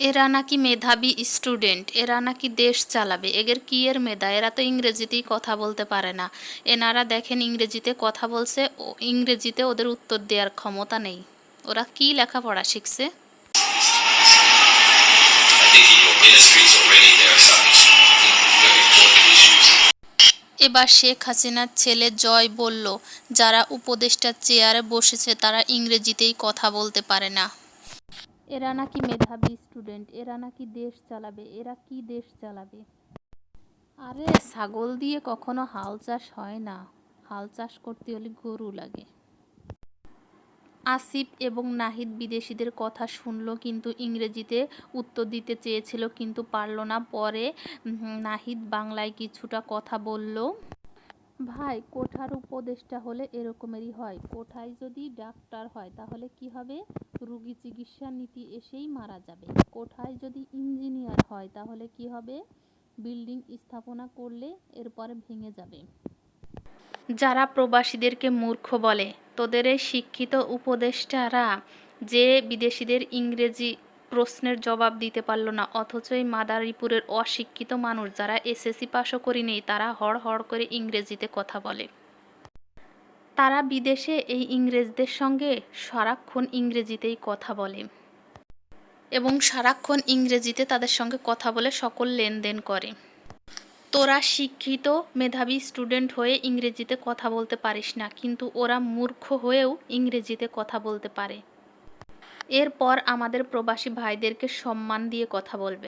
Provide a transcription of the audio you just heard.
এরা নাকি মেধাবী স্টুডেন্ট, এরা নাকি দেশ চালাবে। এদের কি এর মেধা? এরা তো ইংরেজিতেই কথা বলতে পারে না। এনারা দেখেন ইংরেজিতে কথা বলছে, ও ইংরেজিতে ওদের উত্তর দেওয়ার ক্ষমতা নেই। ওরা কি লেখাপড়া শিখছে. এবার শেখ হাসিনার ছেলে জয় বলল, যারা উপদেষ্টার চেয়ারে বসেছে, তারা ইংরেজিতেই কথা বলতে পারে না। এরা নাকি মেধাবী স্টুডেন্ট এরা নাকি দেশ চালাবে, এরা কি দেশ চালাবে? আরে ছাগল দিয়ে কখনো হাল চাষ হয় না। হাল চাষ করতে হলে গরু লাগে। আসিফ এবং নাহিদ বিদেশিদের কথা শুনলো কিন্তু ইংরেজিতে উত্তর দিতে চেয়েছিল কিন্তু পারল না। পরে নাহিদ বাংলায় কিছুটা কথা বলল। ভাই, কোঠার উপদেষ্টা হলে এরকমেরই হয়। কোঠায় যদি ডাক্তার হয়, তাহলে কি হবে? রুগী চিকিৎসা নীতি এসেই মারা যাবে। কোঠায় যদি ইঞ্জিনিয়ার হয়, তাহলে কি হবে? বিল্ডিং স্থাপনা করলে এরপরে ভেঙে যাবে। যারা প্রবাসীদেরকে মূর্খ বলে, তোদের এই শিক্ষিত উপদেষ্টারা যে বিদেশিদের ইংরেজি প্রশ্নের জবাব দিতে পারল না অথচ এই মাদারীপুরের অশিক্ষিত মানুষ যারা এসএসসি পাশও করিনি, তারা হড় হড় করে ইংরেজিতে কথা বলে। তারা বিদেশে এই ইংরেজদের সঙ্গে সারাক্ষণ ইংরেজিতেই কথা বলে এবং সারাক্ষণ ইংরেজিতে তাদের সঙ্গে কথা বলে সকল লেনদেন করে। তোরা শিক্ষিত মেধাবী স্টুডেন্ট হয়ে ইংরেজিতে কথা বলতে পারিস না, কিন্তু ওরা মূর্খ হয়েও ইংরেজিতে কথা বলতে পারে। এরপর আমাদের প্রবাসী ভাইদেরকে সম্মান দিয়ে কথা বলবে।